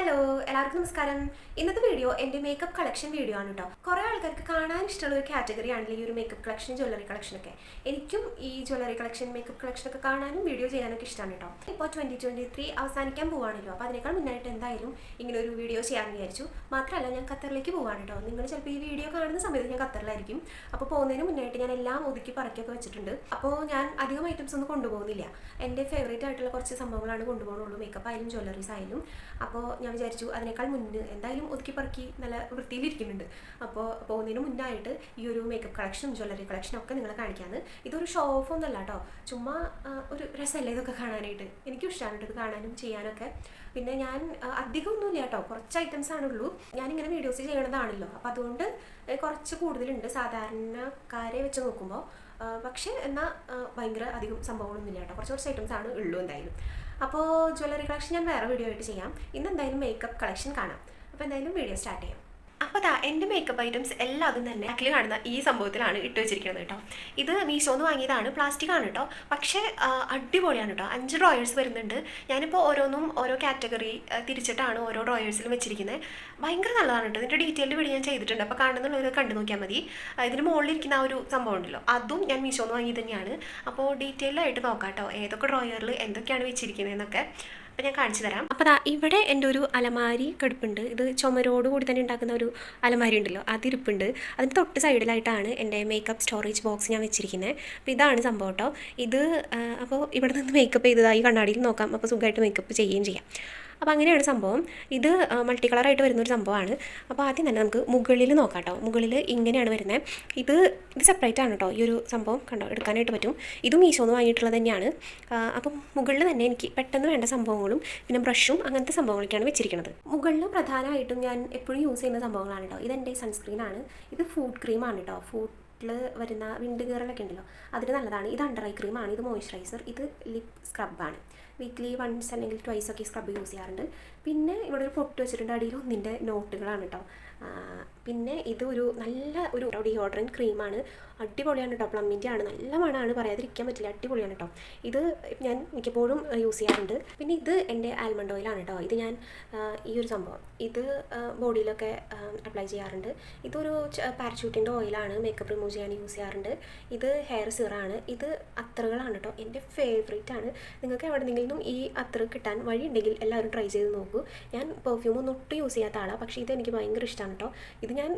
Hello എല്ലാവർക്കും നമസ്കാരം. ഇന്നത്തെ വീഡിയോ എന്റെ മേക്കപ്പ് കളക്ഷൻ വീഡിയോ ആണ് കേട്ടോ കുറേ ആൾക്കാർക്ക് കാണാൻ ഇഷ്ടമുള്ള ഒരു കാറ്റഗറി ആണല്ലോ ഈ ഒരു മേക്കപ്പ് കളക്ഷൻ ജ്വല്ലറി കളക്ഷനൊക്കെ എനിക്കും ഈ ജ്വല്ലറി കളക്ഷൻ മേക്കപ്പ് കളക്ഷൻ ഒക്കെ കാണാനും വീഡിയോ ചെയ്യാനൊക്കെ ഇഷ്ടമാണ് കേട്ടോ ഇപ്പോൾ ട്വന്റി ട്വന്റി ത്രീ അവസാനിക്കാൻ പോവാണല്ലോ അപ്പോൾ അതിനേക്കാൾ മുന്നായിട്ട് എന്തായാലും ഇങ്ങനെ ഒരു വീഡിയോ ചെയ്യാമെന്ന് വിചാരിച്ചു. മാത്രമല്ല ഞാൻ ഖത്തറിലേക്ക് പോവാണ് കേട്ടോ നിങ്ങൾ ചിലപ്പോൾ ഈ വീഡിയോ കാണുന്ന സമയത്ത് ഞാൻ ഖത്തറിലായിരിക്കും. അപ്പോൾ പോകുന്നതിന് മുന്നായിട്ട് ഞാൻ എല്ലാം ഒതുക്കി പറക്കൊക്കെ വെച്ചിട്ടുണ്ട്. അപ്പോൾ ഞാൻ അധികം ഐറ്റംസ് ഒന്നും കൊണ്ടുപോകുന്നില്ല. എന്റെ ഫേവറേറ്റ് ആയിട്ടുള്ള കുറച്ച് സംഭവങ്ങളാണ് കൊണ്ടുപോകുന്നുള്ളൂ. മേക്കപ്പ് ആയാലും ജ്വല്ലറീസ് ആയാലും. അപ്പോൾ ഞാൻ വിചാരിച്ചു അതിനേക്കാൾ മുന്നേ എന്തായാലും ഒതുക്കി പറക്കി നല്ല വൃത്തിയിലിരിക്കുന്നുണ്ട്. അപ്പോൾ പോകുന്നതിന് മുന്നായിട്ട് ഈ ഒരു മേക്കപ്പ് കളക്ഷനും ജ്വല്ലറി കളക്ഷനും ഒക്കെ നിങ്ങളെ കാണിക്കാമെന്ന് ഇതൊരു ഷോ ഓഫ് ഒന്നല്ല കേട്ടോ. ചുമ്മാ ഒരു രസമല്ലേ ഇതൊക്കെ കാണാനായിട്ട്? എനിക്കും ഇഷ്ടമാണ് ഇത് കാണാനും ചെയ്യാനൊക്കെ. പിന്നെ ഞാൻ അധികമൊന്നുമില്ല കേട്ടോ. കുറച്ച് ഐറ്റംസ് ആണുള്ളൂ. ഞാനിങ്ങനെ വീഡിയോസ് ചെയ്യണതാണല്ലോ. അപ്പോൾ അതുകൊണ്ട് കുറച്ച് കൂടുതലുണ്ട്. സാധാരണക്കാരെ വെച്ച് നോക്കുമ്പോൾ പക്ഷേ എന്നാൽ ഭയങ്കര അധികം സംഭവങ്ങളൊന്നുമില്ല കേട്ടോ. കുറച്ച് കുറച്ച് ഐറ്റംസ് ആണ് ഉള്ളൂ എന്തായാലും. അപ്പോൾ ജ്വല്ലറി കളക്ഷൻ ഞാൻ വേറെ വീഡിയോ ആയിട്ട് ചെയ്യാം. ഇന്ന് എന്തായാലും മേക്കപ്പ് കളക്ഷൻ കാണാം. അപ്പോൾ എന്തായാലും വീഡിയോ സ്റ്റാർട്ട് ചെയ്യാം. അപ്പോൾ ദാ എന്റെ മേക്കപ്പ് ഐറ്റംസ് എല്ലാം അതും തന്നെ ബാക്കിൽ കാണുന്ന ഈ സംഭവത്തിലാണ് ഇട്ട് വെച്ചിരിക്കുന്നത് കേട്ടോ ഇത് മീഷോന്ന് വാങ്ങിയതാണ് പ്ലാസ്റ്റിക് ആണ് കേട്ടോ പക്ഷേ അടിപൊളിയാണ് കേട്ടോ അഞ്ച് ഡ്രോയേഴ്സ് വരുന്നുണ്ട്. ഞാനിപ്പോൾ ഓരോന്നും ഓരോ കാറ്റഗറി തിരിച്ചിട്ടാണ് ഓരോ ഡ്രോയേഴ്സിലും വെച്ചിരിക്കുന്നത് ഭയങ്കര നല്ലതാണ് കേട്ടോ ഇതിന്റെ ഡീറ്റെയിൽഡ് വീഡിയോ ഞാൻ ചെയ്തിട്ടുണ്ട്. അപ്പോൾ കാണുന്നുള്ളവർ കണ്ടു നോക്കിയാൽ മതി. ഇതിന് മുകളിലിരിക്കുന്ന ആ ഒരു സംഭവം ഉണ്ടല്ലോ. അതും ഞാൻ മീഷോന്ന് വാങ്ങിയത് തന്നെയാണ്. അപ്പോൾ ഡീറ്റെയിൽഡായിട്ട് നോക്കാം കേട്ടോ ഏതൊക്കെ ഡ്രോയറിൽ എന്തൊക്കെയാണ് വെച്ചിരിക്കുന്നതെന്നൊക്കെ അപ്പോൾ ഞാൻ കാണിച്ചു തരാം. അപ്പോൾ ദാ ഇവിടെ എന്റെ ഒരു അലമാരി കിടപ്പുണ്ട്. ഇത് ചുമരോട് കൂടി തന്നെ ഉണ്ടാക്കുന്ന ഒരു അലമാരി ഉണ്ടല്ലോ അതിരിപ്പുണ്ട്. അതിന്റെ തൊട്ട് സൈഡിലായിട്ടാണ് എന്റെ മേക്കപ്പ് സ്റ്റോറേജ് ബോക്സ് ഞാൻ വെച്ചിരിക്കുന്നത്. അപ്പോൾ ഇതാണ് സംഭവം കേട്ടോ ഇത് അപ്പോൾ ഇവിടെ നിന്ന് മേക്കപ്പ് ചെയ്തതായി കണ്ണാടിയിൽ നോക്കാം. അപ്പോൾ സുഖമായിട്ട് മേക്കപ്പ് ചെയ്യുകയും ചെയ്യാം. അപ്പോൾ അങ്ങനെയാണ് സംഭവം. ഇത് മൾട്ടി കളറായിട്ട് വരുന്നൊരു സംഭവമാണ്. അപ്പോൾ ആദ്യം തന്നെ നമുക്ക് മുകളിൽ നോക്കാം കേട്ടോ മുകളിൽ ഇങ്ങനെയാണ് വരുന്നത് ഇത് ഇത് സെപ്പറേറ്റ് ആണ് കേട്ടോ ഈ ഒരു സംഭവം കണ്ടോ? എടുക്കാനായിട്ട് പറ്റും. ഇതും മീശോന്ന് വാങ്ങിയിട്ടുള്ളത് തന്നെയാണ്. അപ്പം മുകളിൽ തന്നെ എനിക്ക് പെട്ടെന്ന് വേണ്ട സംഭവങ്ങളും പിന്നെ ബ്രഷും അങ്ങനത്തെ സംഭവങ്ങളൊക്കെയാണ് വെച്ചിരിക്കുന്നത് മുകളിൽ പ്രധാനമായിട്ടും ഞാൻ എപ്പോഴും യൂസ് ചെയ്യുന്ന സംഭവങ്ങളാണ് കേട്ടോ ഇതെന്റെ സൺസ്ക്രീൻ ആണ്. ഇത് ഫുഡ് ക്രീമാണ് കേട്ടോ ഫുഡ് വരുന്ന വിണ്ട് കയറലൊക്കെ ഉണ്ടല്ലോ. അതിന് നല്ലതാണ്. ഇത് അണ്ടർ ഐ ക്രീമാണ് ഇത് മോയ്സ്ചറൈസർ ഇത് ലിപ് സ്ക്രബാണ് വീക്ക്ലി വൺസ് അല്ലെങ്കിൽ ട്വൈസ് ഒക്കെ സ്ക്രബ് യൂസ് ചെയ്യാറുണ്ട്. പിന്നെ ഇവിടെ ഒരു പൊട്ട് വെച്ചിട്ടുണ്ട്. അടിയിൽ ഒന്നിന്റെ നോട്ടുകളാണ് കേട്ടോ പിന്നെ ഇത് ഒരു നല്ല ഒരു ഡിയോഡ്രന്റ് ക്രീമാണ് അടിപൊളിയാണ് കേട്ടോ പ്ലമ്മിന്റെ ആണ്. നല്ല മണമാണ് പറയാതിരിക്കാൻ പറ്റില്ല. അടിപൊളിയാണ് കേട്ടോ ഇത് ഞാൻ മിക്കപ്പോഴും യൂസ് ചെയ്യാറുണ്ട്. പിന്നെ ഇത് എന്റെ ആൽമണ്ട് ഓയിലാണ് കേട്ടോ ഇത് ഞാൻ ഈ ഒരു സംഭവം. ഇത് ബോഡിയിലൊക്കെ അപ്ലൈ ചെയ്യാറുണ്ട്. ഇതൊരു പാരച്യൂട്ടിന്റെ ഓയിലാണ് മേക്കപ്പ് റിമൂവ് ചെയ്യാൻ യൂസ് ചെയ്യാറുണ്ട്. ഇത് ഹെയർ സിറാണ് ഇത് അത്രകളാണ് കേട്ടോ എന്റെ ഫേവറേറ്റ് ആണ്. നിങ്ങൾക്ക് എവിടെന്നെങ്കിലും ഈ അത്ര കിട്ടാൻ വഴി ഉണ്ടെങ്കിൽ എല്ലാവരും ട്രൈ ചെയ്ത് നോക്കൂ. ഞാൻ പെർഫ്യൂമൊന്നും ഒട്ടും യൂസ് ചെയ്യാത്ത ആളാണ് പക്ഷേ ഇത് എനിക്ക് ഭയങ്കര ഇഷ്ടമാണ് കേട്ടോ ഇത് ഞാൻ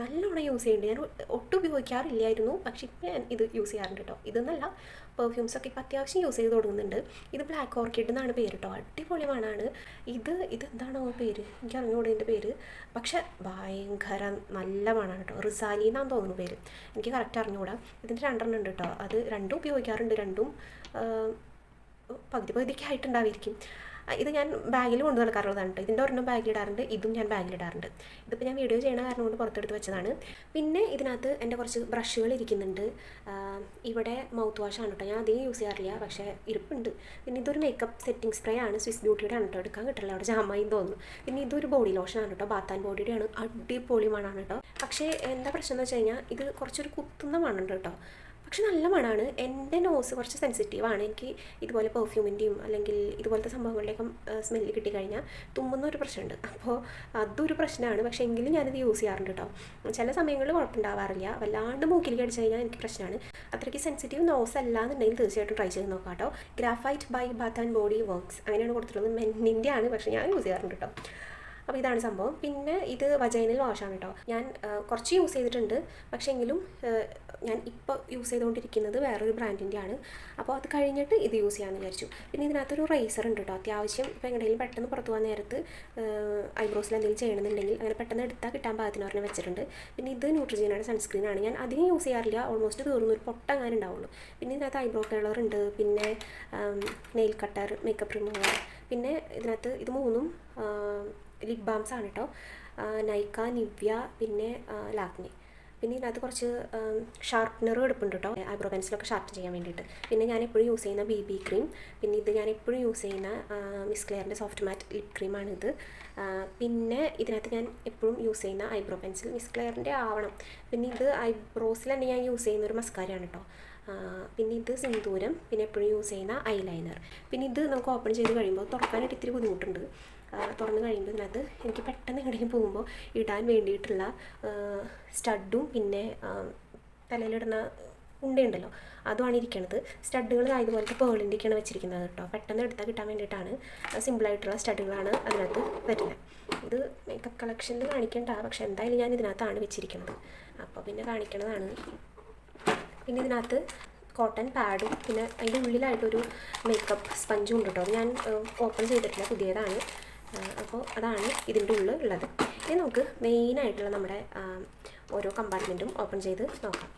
നല്ലോണം യൂസ് ചെയ്യുന്നുണ്ട് ഞാൻ ഒട്ടും ഉപയോഗിക്കാറില്ലായിരുന്നു. പക്ഷേ ഇപ്പം ഞാൻ ഇത് യൂസ് ചെയ്യാറുണ്ട് കേട്ടോ ഇതെന്നല്ല പെർഫ്യൂംസൊക്കെ ഇപ്പം അത്യാവശ്യം യൂസ് ചെയ്ത് തുടങ്ങുന്നുണ്ട്. ഇത് ബ്ലാക്ക് ഓർക്കിഡ് എന്നാണ് പേര് കേട്ടോ അടിപൊളി മണമാണ് ഇത് ഇതെന്താണോ പേര്? എനിക്ക് അറിഞ്ഞുകൂടെ ഇതിന്റെ പേര്. പക്ഷെ ഭയങ്കര നല്ല മണമാണ് കേട്ടോ റിസാലി എന്നാണ് തോന്നുന്നു പേര്. എനിക്ക് കറക്റ്റ് അറിഞ്ഞുകൂടാ ഇതിന്റെ രണ്ടെണ്ണം ഉണ്ട് കേട്ടോ അത് രണ്ടും ഉപയോഗിക്കാറുണ്ട്. രണ്ടും പകുതി ആ, ഇത് ഞാൻ ബാഗിൽ കൊണ്ടു നടക്കാറുള്ളതാണ് ഇതിന്റെ ഒരെണ്ണം ബാഗിലിടാറുണ്ട് ഇതും ഞാൻ ബാഗിലിടാറുണ്ട് ഇതിപ്പോൾ ഞാൻ വീഡിയോ ചെയ്യണ കാരണം കൊണ്ട് പുറത്തെടുത്ത് വെച്ചതാണ്. പിന്നെ ഇതിനകത്ത് എന്റെ കുറച്ച് ബ്രഷുകൾ ഇരിക്കുന്നുണ്ട്. ഇവിടെ മൗത്ത് വാഷ് ആണ് കേട്ടോ ഞാൻ അധികം യൂസ് ചെയ്യാറില്ല പക്ഷേ ഇരിപ്പുണ്ട്. പിന്നെ ഇതൊരു മേക്കപ്പ് സെറ്റിംഗ് സ്പ്രേ ആണ്. സ്വിസ് ബ്യൂട്ടിയുടെ ആണ് കേട്ടോ എടുക്കാൻ കിട്ടില്ല അവിടെ ജാമായി തോന്നുന്നു. പിന്നെ ഇതൊരു ബോഡി ലോഷൻ ആണ് കേട്ടോ ബാത്ത് ആൻഡ് ബോഡിയുടെ ആണ് അടിപൊളി മണമാണ് കേട്ടോ പക്ഷേ എന്താ പ്രശ്നം എന്ന് വെച്ച് കഴിഞ്ഞാൽ ഇത് കുറച്ചൊരു കുത്തുന്ന മണുണ്ട് കേട്ടോ പക്ഷെ നല്ല മണമാണ് എന്റെ നോസ് കുറച്ച് സെൻസിറ്റീവാണ് എനിക്ക് ഇതുപോലെ പെർഫ്യൂമിന്റെയും അല്ലെങ്കിൽ ഇതുപോലത്തെ സംഭവങ്ങളുടെയൊക്കെ സ്മെല്ല് കിട്ടിക്കഴിഞ്ഞാൽ തുമ്മുന്ന ഒരു പ്രശ്നമുണ്ട്. അപ്പോൾ അതൊരു പ്രശ്നമാണ്. പക്ഷേ എങ്കിലും ഞാനിത് യൂസ് ചെയ്യാറുണ്ട് കേട്ടോ ചില സമയങ്ങളിൽ കുഴപ്പമുണ്ടാവാറില്ല. വല്ലാണ്ട് മൂക്കിലേക്ക് അടിച്ചു കഴിഞ്ഞാൽ എനിക്ക് പ്രശ്നമാണ്. അത്രയ്ക്ക് സെൻസിറ്റീവ് നോസ് അല്ല എന്നുണ്ടെങ്കിൽ തീർച്ചയായിട്ടും ട്രൈ ചെയ്ത് നോക്കാം കേട്ടോ graphite by bath and body works അങ്ങനെയാണ് കൊടുത്തിട്ടുള്ളത്. മെന്നിന്റെ ആണ്. പക്ഷേ ഞാൻ യൂസ് ചെയ്യാറുണ്ട് കേട്ടോ അപ്പോൾ ഇതാണ് സംഭവം. പിന്നെ ഇത് വജൈനൽ വാഷാണ് കേട്ടോ ഞാൻ കുറച്ച് യൂസ് ചെയ്തിട്ടുണ്ട്. പക്ഷേ എങ്കിലും ഞാൻ ഇപ്പോൾ യൂസ് ചെയ്തുകൊണ്ടിരിക്കുന്നത് വേറൊരു ബ്രാൻഡിന്റെ ആണ്. അപ്പോൾ അത് കഴിഞ്ഞിട്ട് ഇത് യൂസ് ചെയ്യാമെന്ന് വിചാരിച്ചു. പിന്നെ ഇതിനകത്തൊരു റേസർ ഉണ്ട് കേട്ടോ അത്യാവശ്യം ഇപ്പോൾ എങ്ങനെയും പെട്ടെന്ന് പുറത്തു പോകാൻ നേരത്ത് ഐബ്രോസിൽ എന്തെങ്കിലും ചെയ്യണമെന്നുണ്ടെങ്കിൽ അങ്ങനെ പെട്ടെന്ന് എടുത്താൽ കിട്ടാൻ പാകത്തിന് പറഞ്ഞ് വെച്ചിട്ടുണ്ട്. പിന്നെ ഇത് ന്യൂട്രിജീനയുടെ സൺസ്ക്രീനാണ് ഞാൻ അധികം യൂസ് ചെയ്യാറില്ല. ഓൾമോസ്റ്റ് തീർന്നു ഒരു പൊട്ടങ്ങനെ ഉണ്ടാവുള്ളൂ. പിന്നെ ഇതിനകത്ത് ഐബ്രോ കളർ ഉണ്ട്. പിന്നെ നെയിൽ കട്ടർ മേക്കപ്പ് റിമൂവർ പിന്നെ ഇതിനകത്ത് ഇത് മൂന്നും ലിപ് ബാംസ് ആണ് കേട്ടോ നൈക്ക നിവ്യ പിന്നെ ലാക്മി പിന്നെ ഇതിനകത്ത് കുറച്ച് ഷാർപ്പ്നർ എടുപ്പുണ്ട് കേട്ടോ ഐബ്രോ പെൻസിലൊക്കെ ഷാർപ്പ് ചെയ്യാൻ വേണ്ടിയിട്ട്. പിന്നെ ഞാൻ എപ്പോഴും യൂസ് ചെയ്യുന്ന ബി ബി ക്രീം പിന്നെ ഇത് ഞാൻ എപ്പോഴും യൂസ് ചെയ്യുന്ന മിസ് ക്ലെയറിന്റെ സോഫ്റ്റ് മാറ്റ് ലിപ് ക്രീമാണിത് പിന്നെ ഇതിനകത്ത് ഞാൻ എപ്പോഴും യൂസ് ചെയ്യുന്ന ഐബ്രോ പെൻസിൽ മിസ് ക്ലെയറിന്റെ ആവണം. പിന്നെ ഇത് ഐബ്രോസിൽ തന്നെ ഞാൻ യൂസ് ചെയ്യുന്ന ഒരു മസ്കാരയാണ് കേട്ടോ പിന്നെ ഇത് സിന്ദൂരം. പിന്നെ എപ്പോഴും യൂസ് ചെയ്യുന്ന ഐലൈനർ പിന്നെ ഇത് നമുക്ക് ഓപ്പൺ ചെയ്ത് കഴിയുമ്പോൾ തുറക്കാനായിട്ട് ഇത്തിരി ബുദ്ധിമുട്ടുണ്ട്. തുറന്ന് കഴിയുമ്പോൾ ഇതിനകത്ത് എനിക്ക് പെട്ടെന്ന് എവിടെയും പോകുമ്പോൾ ഇടാൻ വേണ്ടിയിട്ടുള്ള സ്റ്റഡും പിന്നെ തലയിലിടുന്ന ഉണ്ടയുണ്ടല്ലോ. അതുമാണ് ഇരിക്കുന്നത് സ്റ്റഡുകൾ ഇതുപോലത്തെ പേളിന്റെയൊക്കെയാണ് വെച്ചിരിക്കുന്നത് കേട്ടോ. പെട്ടെന്ന് എടുത്താൽ കിട്ടാൻ വേണ്ടിയിട്ടാണ് സിമ്പിളായിട്ടുള്ള സ്റ്റഡുകളാണ് അതിനകത്ത് വരുന്നത്. ഇത് മേക്കപ്പ് കളക്ഷനിൽ കാണിക്കേണ്ട? പക്ഷേ എന്തായാലും ഞാൻ ഇതിനകത്താണ് വെച്ചിരിക്കുന്നത് അപ്പോൾ പിന്നെ കാണിക്കണതാണ്. പിന്നെ ഇതിനകത്ത് കോട്ടൺ പാഡും പിന്നെ അതിന്റെ ഉള്ളിലായിട്ടൊരു മേക്കപ്പ് സ്പഞ്ചും ഉണ്ട് കേട്ടോ. ഞാൻ ഓപ്പൺ ചെയ്തിട്ടില്ല. പുതിയതാണ്. അപ്പോൾ അതാണ് ഇതിന്റെ ഉള്ളിൽ ഉള്ളത് ഇനി നമുക്ക് മെയിനായിട്ടുള്ള നമ്മുടെ ഓരോ കമ്പാർട്ട്മെന്റും ഓപ്പൺ ചെയ്ത് നോക്കാം.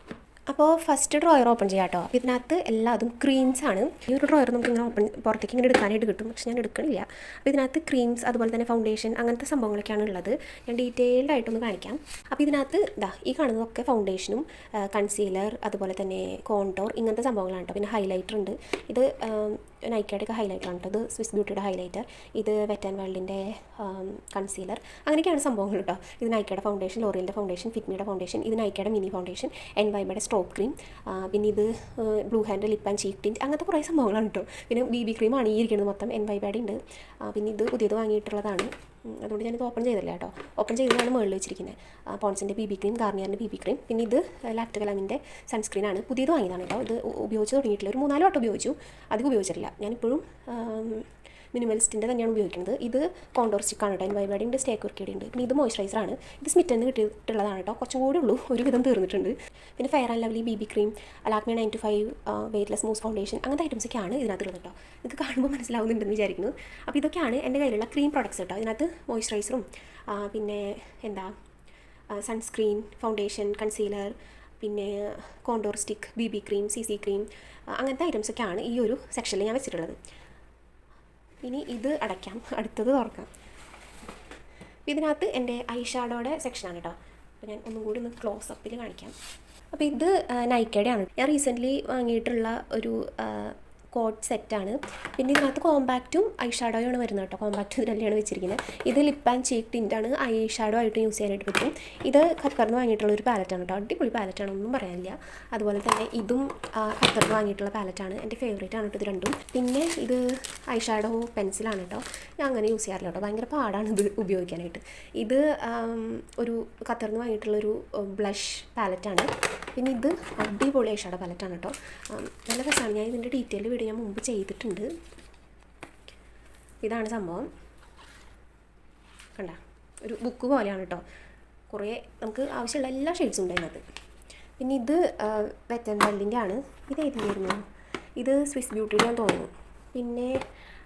അപ്പോൾ ഫസ്റ്റ് ഡ്രോയർ ഓപ്പൺ ചെയ്യാം കേട്ടോ അപ്പോൾ ഇതിനകത്ത് എല്ലാതും ക്രീംസ് ആണ്. ഈ ഒരു ഡ്രോയർ നമുക്ക് ഇങ്ങനെ ഓപ്പൺ പുറത്തേക്ക് ഇങ്ങനെ എടുക്കാനായിട്ട് കിട്ടും. പക്ഷെ ഞാൻ എടുക്കണില്ല. അപ്പോൾ ഇതിനകത്ത് ക്രീംസ് അതുപോലെ തന്നെ ഫൗണ്ടേഷൻ അങ്ങനത്തെ സംഭവങ്ങളൊക്കെയാണ് ഉള്ളത്. ഞാൻ ഡീറ്റെയിൽഡ് ആയിട്ടൊന്ന് കാണിക്കാം. അപ്പോൾ ഇതിനകത്ത് ഇതാ ഈ കാണുന്നതൊക്കെ ഫൗണ്ടേഷനും കൺസീലർ അതുപോലെ തന്നെ കോണ്ടോർ ഇങ്ങനത്തെ സംഭവങ്ങളാണ് കേട്ടോ പിന്നെ ഹൈലൈറ്റർ ഉണ്ട്. ഇത് നൈക്കയുടെ ഒക്കെ ഹൈലൈറ്റർ ആണ് കേട്ടോ ഇത് സ്വിസ് ബ്യൂട്ടിയുടെ ഹൈലൈറ്റർ ഇത് വെറ്റ് ആൻഡ് വേൾഡിന്റെ കൺസീലർ അങ്ങനെയൊക്കെയാണ് സംഭവങ്ങൾ കേട്ടോ ഇത് നൈക്കയുടെ ഫൗണ്ടേഷൻ ലോറിയലിന്റെ ഫൗണ്ടേഷൻ ഫിറ്റ്മിയുടെ ഫൗണ്ടേഷൻ ഇത് നൈക്കയുടെ മിനി ഫൗണ്ടേഷൻ എൻ വൈബയുടെ സ്ട്രോപ്പ് ക്രീം പിന്നെ ഇത് blue hand lip and cheek tint അങ്ങനത്തെ കുറേ സംഭവങ്ങളാണ് കേട്ടോ പിന്നെ ബി ബി ക്രീമാണ് ഈ മൊത്തം എൻ വൈബയുടെ ഉണ്ട് പിന്നെ ഇത് പുതിയത് വാങ്ങിയിട്ടുള്ളതാണ്. അതുകൊണ്ട് ഞാനിത് ഓപ്പൺ ചെയ്തില്ല കേട്ടോ. ഓപ്പൺ ചെയ്തതാണ് മുകളിൽ വെച്ചിരിക്കുന്നത് പോൺസിന്റെ ബി ബി ക്രീം ഗാർണിയറിന്റെ ബി ബി ക്രീം പിന്നെ ഇത് ലാക്ട് കലാമിന്റെ സൺസ്ക്രീനാണ് പുതിയത് വാങ്ങിയതാണ് കേട്ടോ. ഇത് ഉപയോഗിച്ച് തുടങ്ങിയിട്ടില്ല. ഒരു മൂന്നാൽ വട്ടം ഉപയോഗിച്ചു. അധികം ഉപയോഗിച്ചിട്ടില്ല. ഞാനിപ്പോഴും മിനിമലിസ്റ്റിന്റെ തന്നെയാണ് ഉപയോഗിക്കുന്നത്. ഇത് കോണ്ടോർ സ്റ്റിക്കാണ് കേട്ടോ. വൈബാഡിന്റെ സ്റ്റേ കുർക്കിയുടെ ഉണ്ട് പിന്നെ ഇത് മോയ്സ്ചറൈസറാണ്. ഇത് സ്മിറ്റെന്ന് കിട്ടിയിട്ടുള്ളതാണ് കേട്ടോ. കുറച്ചും കൂടി ഉള്ളൂ. ഒരു വിധം തീർന്നിട്ടുണ്ട്. പിന്നെ fair and lovely B B cream Lakme nine to five weightless mousse foundation അങ്ങനത്തെ ഐറ്റംസ് ഒക്കെയാണ് ഇതിനകത്തുള്ളത് കേട്ടോ. നിങ്ങൾക്ക് കാണുമ്പോൾ മനസ്സിലാവുന്നുണ്ടെന്ന് വിചാരിക്കുന്നു. അപ്പോൾ ഇതൊക്കെയാണ് എന്റെ കയ്യിലുള്ള ക്രീം പ്രോഡക്ട്സ് കേട്ടോ. ഇതിനകത്ത് മോയ്സ്ചറൈസറും പിന്നെ എന്താ സൺസ്ക്രീൻ ഫൗണ്ടേഷൻ കൺസീലർ പിന്നെ contour stick B B cream C C cream അങ്ങനത്തെ ഐറ്റംസൊക്കെയാണ് ഈ ഒരു സെക്ഷനിൽ ഞാൻ വെച്ചിട്ടുള്ളത്. ഇനി ഇത് അടയ്ക്കാം. അടുത്തത് തുറക്കാം. ഇതിനകത്ത് എന്റെ ഐ ഷാഡോയുടെ സെക്ഷനാണ് കേട്ടോ. അപ്പോൾ ഞാൻ ഒന്നും കൂടി ഒന്ന് ക്ലോസ് അപ്പിൽ കാണിക്കാം. അപ്പോൾ ഇത് നൈക്കയുടെ ആണ് ഞാൻ റീസെന്റ്ലി വാങ്ങിയിട്ടുള്ള ഒരു കോട്ട് സെറ്റാണ്. പിന്നെ ഇതിനകത്ത് കോമ്പാക്റ്റും ഐ ആണ് വരുന്നത് കേട്ടോ. കോമ്പാക്റ്റ് ഇതിലല്ലാണ് വെച്ചിരിക്കുന്നത്. ഇത് ലിപ്പ് ആൻഡ് ചീക്ക് ടിന്റാണ് ഐ ഷാഡോ ആയിട്ട് യൂസ് ചെയ്യാനായിട്ട് പറ്റും. ഇത് ഖത്തറിന് വാങ്ങിയിട്ടുള്ള ഒരു പാലറ്റാണ് കേട്ടോ. അടിപൊളി പാലറ്റാണ് ഒന്നും പറയാനില്ല. അതുപോലെ തന്നെ ഇതും ഖത്തറിന് വാങ്ങിയിട്ടുള്ള പാലറ്റാണ് എന്റെ ഫേവറേറ്റ് ആണ് കേട്ടോ ഇത് രണ്ടും. പിന്നെ ഇത് ഐ ഷാഡോ പെൻസിലാണ് കേട്ടോ. ഞാൻ അങ്ങനെ യൂസ് ചെയ്യാറില്ല കേട്ടോ. ഭയങ്കര പാടാണ് ഇത് ഉപയോഗിക്കാനായിട്ട്. ഇത് ഒരു ഖത്തറിന് വാങ്ങിയിട്ടുള്ളൊരു ബ്ലഷ് പാലറ്റാണ് പിന്നെ ഇത് അടിപൊളി ഐ ഷാഡോ പാലറ്റാണ് കേട്ടോ. നല്ല രസമാണ്. ഞാൻ ഇതിന്റെ ഡീറ്റെയിൽ വീഡിയോ ഞാൻ മുമ്പ് ചെയ്തിട്ടുണ്ട്. ഇതാണ് സംഭവം. കണ്ട? ഒരു ബുക്ക് പോലെയാണ് കേട്ടോ കുറേ നമുക്ക് ആവശ്യമുള്ള എല്ലാ ഷെയ്ഡ്സും ഉണ്ട് അതിനകത്ത്. പിന്നെ ഇത് വെറ്റൻ ബെല്ലിന്റെ ആണ്. ഇത് ഏതിന്റെയായിരുന്നു ഇത് സ്വിസ് ബ്യൂട്ടിയുടെ തോന്നുന്നു. പിന്നെ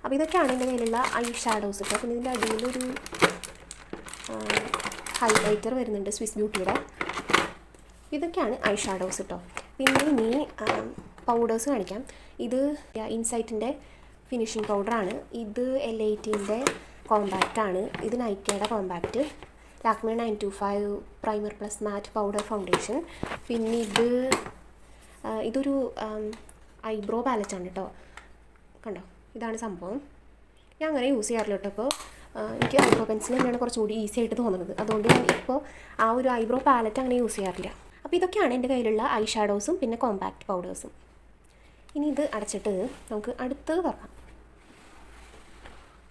അപ്പോൾ ഇതൊക്കെയാണ് എന്റെ കയ്യിലുള്ള ഐ ഷാഡോസ് കേട്ടോ പിന്നെ ഇതിന്റെ അടിയിലൊരു ഹൈലൈറ്റർ വരുന്നുണ്ട് സ്വിസ് ബ്യൂട്ടിയുടെ ഇതൊക്കെയാണ് ഐ ഷാഡോസ് കേട്ടോ പിന്നെ ഇനി പൗഡേഴ്സ് കാണിക്കാം. ഇത് ഇൻസൈറ്റിന്റെ ഫിനിഷിംഗ് പൗഡറാണ് ഇത് എൽ ഐ ടിന്റെ കോമ്പാക്റ്റ് ആണ്. ഇത് നൈക്കയുടെ compact Lakme nine to five primer plus matte powder foundation പിന്നെ ഇത് ഇതൊരു ഐബ്രോ പാലറ്റാണ് കേട്ടോ കണ്ടോ? ഇതാണ് സംഭവം. ഞാൻ അങ്ങനെ യൂസ് ചെയ്യാറില്ല കേട്ടോ ഇപ്പോൾ എനിക്ക് ഐബ്രോ പെൻസിൽ തന്നെയാണ് കുറച്ചുകൂടി ഈസി ആയിട്ട് തോന്നുന്നത്. അതുകൊണ്ട് ഞാൻ ഇപ്പോൾ ആ ഒരു ഐബ്രോ പാലറ്റ് അങ്ങനെ യൂസ് ചെയ്യാറില്ല. അപ്പോൾ ഇതൊക്കെയാണ് എന്റെ കയ്യിലുള്ള ഐ ഷാഡോസും പിന്നെ കോമ്പാക്റ്റ് പൗഡേഴ്സും ഇനി ഇത് അടച്ചിട്ട് നമുക്ക് അടുത്തത് തുറക്കാം.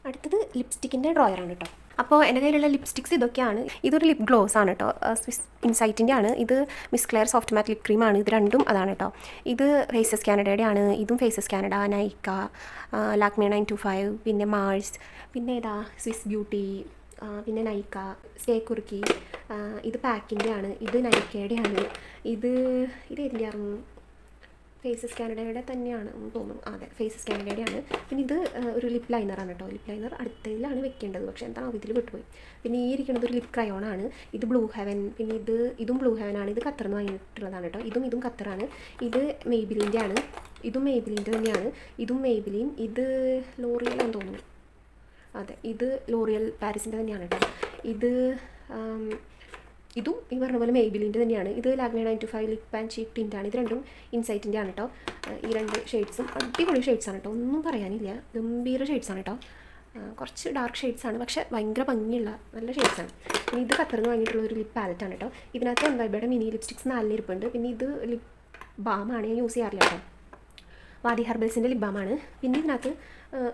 അടുത്തത് ലിപ്സ്റ്റിക്കിന്റെ ഡ്രോയറാണ് കേട്ടോ. അപ്പോൾ എന്റെ കയ്യിലുള്ള ലിപ്സ്റ്റിക്സ് ഇതൊക്കെയാണ്. ഇതൊരു ലിപ് ഗ്ലോസ് ആണ് കേട്ടോ. സ്വിസ് ഇൻസൈറ്റിന്റെ ആണ്. ഇത് Miss Claire soft matte lip ക്രീമാണ് ഇത് രണ്ടും അതാണ് കേട്ടോ. ഇത് ഫേസസ് കാനഡയുടെ ആണ്. ഇതും Faces Canada Nykaa Lakme nine to five പിന്നെ മാൾസ് പിന്നെ ഏതാ? സ്വിസ് ബ്യൂട്ടി പിന്നെ നൈക്ക സ്റ്റേ കുറുക്കി ഇത് പാക്കിന്റെ ആണ്. ഇത് നൈക്കയുടെ ആണ്. ഇത് ഇത് ഏതിന്റെ ആയിരുന്നു? ഫേസസ് കാനഡയുടെ തന്നെയാണ് എന്ന് തോന്നുന്നു. അതെ ഫേസസ് കാനഡയുടെ ആണ് പിന്നെ ഇത് ഒരു ലിപ് ലൈനറാണ് കേട്ടോ. ലിപ് ലൈനർ അടുത്തതിലാണ് വെക്കേണ്ടത്. പക്ഷേ എന്താണോ ഇതിൽ വിട്ടുപോയി പിന്നെ ഈ ഇരിക്കുന്നത് ഒരു ലിപ് ആണ് ഇത് ബ്ലൂ ഹെവൻ പിന്നെ ഇത് ഇതും ബ്ലൂ ഹെവൻ ആണ് ഇത് ഖത്തറിന് വാങ്ങിയിട്ടുള്ളതാണ് കേട്ടോ. ഇതും ഇതും ഖത്തറാണ്. ഇത് മെയ്ബിലിന്റെ ആണ് ഇതും മെയ്ബിലിന്റെ തന്നെയാണ്. ഇതും മെയ്ബിലിൻ ഇത് ലോറിയലാണെന്ന് തോന്നുന്നു. അതെ ഇത് ലോറിയൽ പാരീസിന്റെ തന്നെയാണ് കേട്ടോ. ഇത് ഇതും ഈ പറഞ്ഞ പോലെ മെയ്ബിലിന്റെ തന്നെയാണ്. ഇത് Lakme nine two five lip and cheek ടിന്റാണ് ഇത് രണ്ടും ഇൻസൈറ്റിന്റെ ആണ് കേട്ടോ ഈ രണ്ട് ഷെയ്ഡ്സും അടിപൊളി ഷെയ്ഡ്സാണ് കേട്ടോ ഒന്നും പറയാനില്ല. ഗംഭീര ഷെയ്ഡ്സാണ് കേട്ടോ കുറച്ച് ഡാർക്ക് ഷെയ്ഡ്സ് ആണ്. പക്ഷേ ഭയങ്കര ഭംഗിയുള്ള നല്ല ഷെയ്ഡ്സ് ആണ്. പിന്നെ ഇത് ഖത്തറിന് വാങ്ങിയിട്ടുള്ള ഒരു ലിപ് ആണ് കേട്ടോ ഇതിനകത്ത് എംവൈബയുടെ മിനി ലിപ്സ്റ്റിക്സ് നല്ല ഇരിപ്പുണ്ട്. പിന്നെ ഇത് ലിപ് ബാമാണ് ഞാൻ യൂസ് ചെയ്യാറില്ല കേട്ടോ വാദി ഹെർബൽസിന്റെ ലിപ് ബാമാണ് പിന്നെ ഇതിനകത്ത്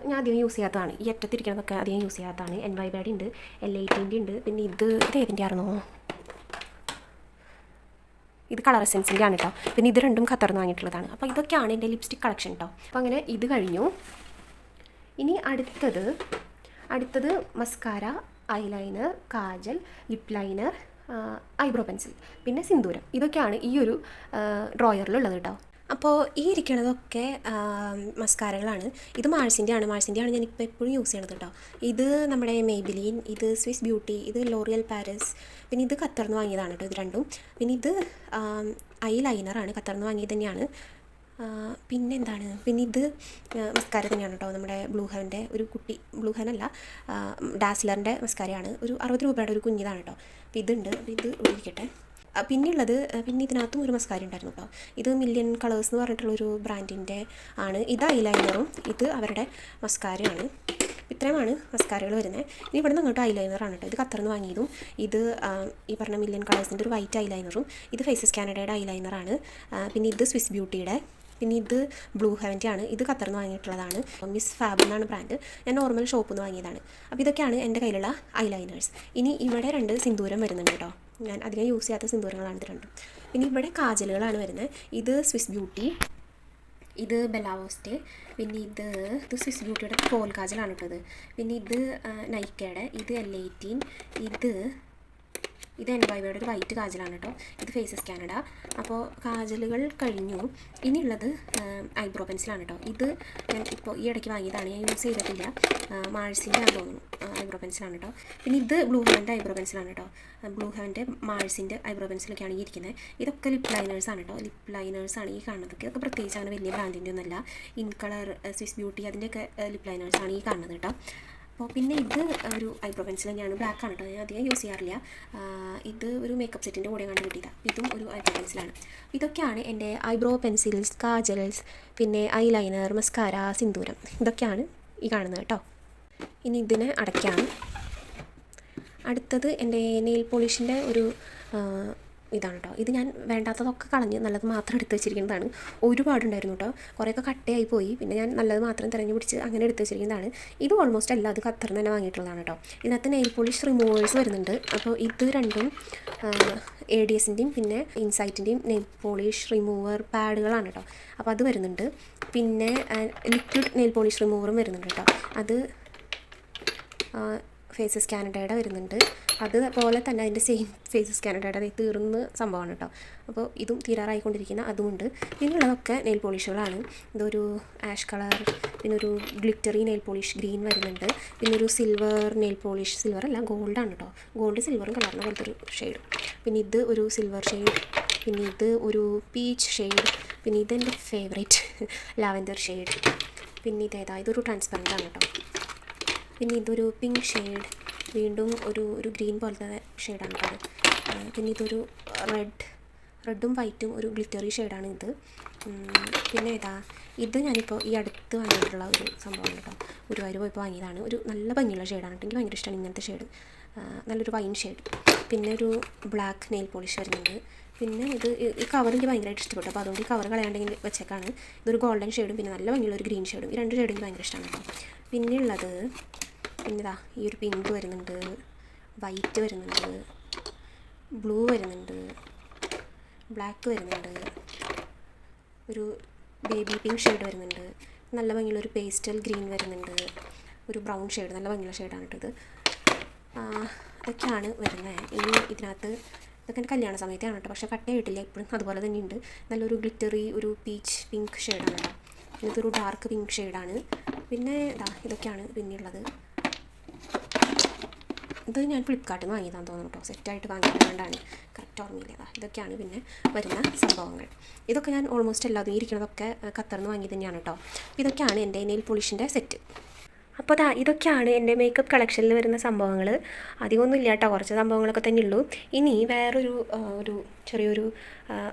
ഞാൻ അധികം യൂസ് ചെയ്യാത്തതാണ്. ഈ അറ്റത്തിരിക്കുന്നതൊക്കെ അധികം യൂസ് ചെയ്യാത്തതാണ്. എൻ വൈ ബാഡി ഉണ്ട് എൽ എയ്റ്റീന്റെ ഉണ്ട്. പിന്നെ ഇത് ഇത് ഏതിന്റെ ആയിരുന്നോ ഇത് കളർ എസെൻസിന്റെ ആണ് കേട്ടോ പിന്നെ ഇത് രണ്ടും ഖത്തർന്ന് വാങ്ങിയിട്ടുള്ളതാണ്. അപ്പോൾ ഇതൊക്കെയാണ് എന്റെ ലിപ്സ്റ്റിക് കളക്ഷൻ കേട്ടോ അപ്പോൾ അങ്ങനെ ഇത് കഴിഞ്ഞു. ഇനി അടുത്തത് അടുത്തത് mascara eyeliner kajal lip liner eyebrow pencil പിന്നെ സിന്ദൂരം. ഇതൊക്കെയാണ് ഈ ഒരു ഡ്രോയറിലുള്ളത് കേട്ടോ അപ്പോൾ ഈ ഇരിക്കണതൊക്കെ മസ്കാരകളാണ് ഇത് മാഴ്സിന്റെ ആണ് മാഴ്സിന്റെ ആണ് ഞാനിപ്പോൾ എപ്പോഴും യൂസ് ചെയ്യണത് കേട്ടോ ഇത് നമ്മുടെ മെയ്ബിലീൻ ഇത് സ്വിസ് ബ്യൂട്ടി ഇത് ലോറിയൽ പാരീസ് പിന്നെ ഇത് ഖത്തറിന്ന് വാങ്ങിയതാണ് കേട്ടോ ഇത് രണ്ടും. പിന്നെ ഇത് ഐ ലൈനറാണ് ഖത്തറിന്ന് വാങ്ങിയത് തന്നെയാണ്. പിന്നെ എന്താണ്? പിന്നെ ഇത് മസ്കാര തന്നെയാണ് കേട്ടോ നമ്മുടെ ബ്ലൂ ഹെവന്റെ ഒരു കുട്ടി ബ്ലൂ ഹെവൻ അല്ല ഡാസ്ലറിന്റെ മസ്കാരയാണ്. ഒരു അറുപത് രൂപയുടെ ഒരു കുഞ്ഞിതാണ് കേട്ടോ അപ്പോൾ ഇതുണ്ട്. അപ്പോൾ ഇത് ആ, പിന്നെയുള്ളത് പിന്നെ ഇതിനകത്തും ഒരു മസ്കാര ഉണ്ടായിരുന്നു കേട്ടോ ഇത് മില്യൺ കളേഴ്സ് എന്ന് പറഞ്ഞിട്ടുള്ളൊരു ബ്രാൻഡിന്റെ ആണ്. ഇത് ഐലൈനറും ഇത് അവരുടെ മസ്കാരയാണ്. ഇത്രയുമാണ് മസ്കാരകൾ വരുന്നത്. ഇനി ഇവിടെ നിന്ന് അങ്ങോട്ട് ഐലൈനറാണ് കേട്ടോ ഇത് കത്തറിന്ന് വാങ്ങിയതും ഇത് ഈ പറഞ്ഞ മില്യൺ കളേഴ്സിന്റെ ഒരു വൈറ്റ് ഐലൈനറും ഇത് ഫേസസ് കാനഡയുടെ ഐലൈനറാണ് പിന്നെ ഇത് സ്വിസ് ബ്യൂട്ടിയുടെ പിന്നെ ഇത് ബ്ലൂ ഹെവന്റെ ആണ്. ഇത് ഖത്തറിന്ന് വാങ്ങിയിട്ടുള്ളതാണ്. മിസ് ഫാബ് എന്നാണ് ബ്രാൻഡ് ഞാൻ നോർമൽ ഷോപ്പിൽ നിന്ന് വാങ്ങിയതാണ്. അപ്പോൾ ഇതൊക്കെയാണ് എന്റെ കയ്യിലുള്ള ഐലൈനേഴ്സ് ഇനി ഇവിടെ രണ്ട് സിന്ദൂരം വരുന്നുണ്ട് കേട്ടോ ഞാൻ അധികം യൂസ് ചെയ്യാത്ത സിന്ദൂരങ്ങളാണ് ഇത് രണ്ടും പിന്നെ ഇവിടെ കാജലുകളാണ് വരുന്നത്. ഇത് സ്വിസ് ബ്യൂട്ടി ഇത് ബെലാവോസ്റ്റെ പിന്നെ ഇത് ഇത് സ്വിസ് ബ്യൂട്ടിയുടെ പോൽ കാജലാണ് കേട്ടത് പിന്നെ ഇത് നൈക്കയുടെ ഇത് എൽ എയ്റ്റീൻ ഇത് ഇത് എൻ ബൈബിയുടെ ഒരു വൈറ്റ് കാജലാണ് കേട്ടോ. ഇത് ഫേസസ് കാനഡ അപ്പോൾ കാജലുകൾ കഴിഞ്ഞു. ഇനിയുള്ളത് ഐബ്രോ പെൻസിലാണ് കേട്ടോ. ഇത് ഞാൻ ഇപ്പോൾ ഈ ഇടയ്ക്ക് വാങ്ങിയതാണ്. ഞാൻ യൂസ് ചെയ്തിട്ടില്ല. മാഴ്സിന്റെ ആണെന്ന് തോന്നുന്നു. ഐബ്രോ പെൻസിലാണ് കേട്ടോ. പിന്നെ ഇത് ബ്ലൂ ഹെവന്റെ ഐബ്രോ പെൻസിലാണ് കേട്ടോ. ബ്ലൂ ഹെവന്റെ മാഴ്സിന്റെ ഐബ്രോ പെൻസിലൊക്കെയാണ് ഈ ഇരിക്കുന്നത്. ഇതൊക്കെ ലിപ്പ് ലൈനേഴ്സാണ് കേട്ടോ. ലിപ്പ് ലൈനേഴ്സാണ് ഈ കാണുന്നത്. ഇതൊക്കെ പ്രത്യേകിച്ച് അങ്ങനെ വലിയ ബ്രാൻഡിന്റെ ഒന്നുമല്ല. ഇൻ കളർ സ്വിസ് ബ്യൂട്ടി അതിന്റെയൊക്കെ ലിപ്പ് ലൈനേഴ്സാണ് ഈ കാണുന്നത് കേട്ടോ. അപ്പോൾ പിന്നെ ഇത് ഒരു ഐബ്രോ പെൻസിൽ തന്നെയാണ്. ബ്ലാക്ക് ആണ് കേട്ടോ. ഞാൻ അധികം യൂസ് ചെയ്യാറില്ല. ഇത് ഒരു മേക്കപ്പ് സെറ്റിന്റെ കൂടെ കണ്ട് കിട്ടിയത് ഇതും ഒരു ഐബ്രോ പെൻസിലാണ് ഇതൊക്കെയാണ് എന്റെ ഐബ്രോ പെൻസിൽസ് കാജൽസ് പിന്നെ ഐ ലൈനർ മസ്കാര സിന്ദൂരം ഇതൊക്കെയാണ് ഈ കാണുന്നത് കേട്ടോ. ഇനി ഇതിനെ അടയ്ക്കാം. അടുത്തത് എന്റെ നെയിൽ പോളിഷിന്റെ ഒരു ഇതാണ് കേട്ടോ ഇത് ഞാൻ വേണ്ടാത്തതൊക്കെ കളഞ്ഞ് നല്ലത് മാത്രം എടുത്ത് വെച്ചിരിക്കുന്നതാണ്. ഒരുപാടുണ്ടായിരുന്നു കേട്ടോ കുറേയൊക്കെ കട്ടയായി പോയി. പിന്നെ ഞാൻ നല്ലത് മാത്രം തിരഞ്ഞു പിടിച്ച് അങ്ങനെ എടുത്ത് വെച്ചിരിക്കുന്നതാണ്. ഇത് ഓൾമോസ്റ്റ് എല്ലാം അത് ഖത്തറിൽ തന്നെ വാങ്ങിയിട്ടുള്ളതാണ് കേട്ടോ ഇതിനകത്ത് നെയിൽ പോളിഷ് റിമൂവേഴ്സ് വരുന്നുണ്ട്. അപ്പോൾ ഇത് രണ്ടും എ ഡി എസിന്റെയും പിന്നെ ഇൻസൈറ്റിന്റെയും നെയിൽ പോളിഷ് റിമൂവർ പാഡുകളാണ് കേട്ടോ അപ്പോൾ അത് വരുന്നുണ്ട്. പിന്നെ ലിക്വിഡ് നെയിൽ പോളിഷ് റിമൂവറും വരുന്നുണ്ട് കേട്ടോ അത് ഫേസസ് കാനഡയുടെ വരുന്നുണ്ട്. അതുപോലെ തന്നെ അതിന്റെ സെയിം ഫേസസ് കാനഡയുടെ അത് തീർന്ന സംഭവമാണ് കേട്ടോ. അപ്പോൾ ഇതും തീരാറായിക്കൊണ്ടിരിക്കുന്ന അതുമുണ്ട്. പിന്നുള്ളതൊക്കെ നെയിൽ പോളിഷുകളാണ്. ഇതൊരു ആഷ് കളർ പിന്നെ ഒരു ഗ്ലിറ്ററി നെയിൽ പോളിഷ് ഗ്രീൻ വരുന്നുണ്ട്. പിന്നെ ഒരു സിൽവർ നെയിൽ പോളിഷ് സിൽവർ അല്ല ഗോൾഡാണ് കേട്ടോ. ഗോൾഡ് സിൽവറും കളറിന് പോലത്തെ ഒരു ഷെയ്ഡ്. പിന്നെ ഇത് ഒരു സിൽവർ ഷെയ്ഡ് പിന്നെ ഇത് ഒരു പീച്ച് ഷെയ്ഡ് പിന്നെ ഇതെന്റെ ഫേവറേറ്റ് ലാവൻഡർ ഷെയ്ഡ്. പിന്നെ ഇതേതാ ഇതൊരു ട്രാൻസ്പെറന്റ് ആണ് കേട്ടോ. പിന്നെ ഇതൊരു പിങ്ക് ഷെയ്ഡ് വീണ്ടും ഒരു ഒരു ഗ്രീൻ പോലത്തെ ഷെയ്ഡാണ് അത് പിന്നെ ഇതൊരു റെഡ് റെഡും വൈറ്റും ഒരു ഗ്ലിറ്ററി ഷെയ്ഡാണ് ഇത്. പിന്നെ ഏതാ ഇത് ഞാനിപ്പോൾ ഈ അടുത്ത് വാങ്ങിയിട്ടുള്ള ഒരു സംഭവമാണ് കേട്ടോ. ഗുരുവായൂർ പോയപ്പോൾ വാങ്ങിയതാണ്. ഒരു നല്ല ഭംഗിയുള്ള ഷെയ്ഡാണ് കേട്ടോ എനിക്ക് ഭയങ്കര ഇഷ്ടമാണ് ഇങ്ങനത്തെ ഷെയ്ഡ് നല്ലൊരു വൈൻ ഷെയ്ഡ് പിന്നെ ഒരു ബ്ലാക്ക് നെയിൽ പോളിഷ് വരുന്നുണ്ട്. പിന്നെ ഇത് ഈ- കവർ എനിക്ക് ഭയങ്കരമായിട്ട് ഇഷ്ടപ്പെട്ടു. അപ്പോൾ അതുകൊണ്ട് ഈ കവർ കളയാണ്ടെങ്കിൽ വെച്ചേക്കാണ്. ഇതൊരു ഗോൾഡൻ ഷെയ്ഡും പിന്നെ നല്ല ഭംഗിയുള്ള ഒരു ഗ്രീൻ ഷെയ്ഡും ഈ രണ്ട് ഷെയ്ഡും എനിക്ക് ഭയങ്കര ഇഷ്ടമാണ് കേട്ടോ. പിന്നെ ഉള്ളത് പിന്നെതാ ഈ ഒരു പിങ്ക് വരുന്നുണ്ട് വൈറ്റ് വരുന്നുണ്ട് ബ്ലൂ വരുന്നുണ്ട് ബ്ലാക്ക് വരുന്നുണ്ട് ഒരു ബേബി പിങ്ക് ഷെയ്ഡ് വരുന്നുണ്ട് നല്ല ഭംഗിയുള്ള ഒരു പേസ്റ്റൽ ഗ്രീൻ വരുന്നുണ്ട് ഒരു ബ്രൗൺ ഷെയ്ഡ് നല്ല ഭംഗിയുള്ള ഷെയ്ഡാണ് കേട്ടത് ഇതൊക്കെയാണ് വരുന്നത് ഇനി ഇതിനകത്ത് ഇതൊക്കെ എന്റെ കല്യാണ സമയത്താണ് കേട്ടോ പക്ഷേ കട്ടയായിട്ടില്ല ഇപ്പോഴും അതുപോലെ തന്നെ ഉണ്ട് നല്ലൊരു ഗ്ലിറ്ററി ഒരു പീച്ച് പിങ്ക് ഷെയ്ഡാണ് കേട്ടോ. ഇതൊരു ഡാർക്ക് പിങ്ക് ഷെയ്ഡാണ് പിന്നെ ഇതാ ഇതൊക്കെയാണ് പിന്നെയുള്ളത്. ഇത് ഞാൻ ഫ്ലിപ്കാർട്ടിൽ നിന്ന് വാങ്ങിയതാണെന്ന് തോന്നുന്നു കേട്ടോ സെറ്റായിട്ട് വാങ്ങിയതുകൊണ്ടാണ്. കറക്റ്റ് ഓർമ്മയില്ല. ഇതൊക്കെയാണ് പിന്നെ വരുന്ന സംഭവങ്ങൾ. ഇതൊക്കെ ഞാൻ ഓൾമോസ്റ്റ് എല്ലാതും ഇരിക്കുന്നതൊക്കെ ഖത്തറിൽ നിന്ന് വാങ്ങിയത് തന്നെയാണ് കേട്ടോ ഇതൊക്കെയാണ് എന്റെ നെയിൽ പോളിഷിന്റെ സെറ്റ് അപ്പോൾ അതാ ഇതൊക്കെയാണ് എന്റെ മേക്കപ്പ് കളക്ഷനിൽ വരുന്ന സംഭവങ്ങൾ അധികമൊന്നും ഇല്ല കേട്ടോ കുറച്ച് സംഭവങ്ങളൊക്കെ തന്നെ ഉള്ളൂ. ഇനി വേറൊരു ഒരു ചെറിയൊരു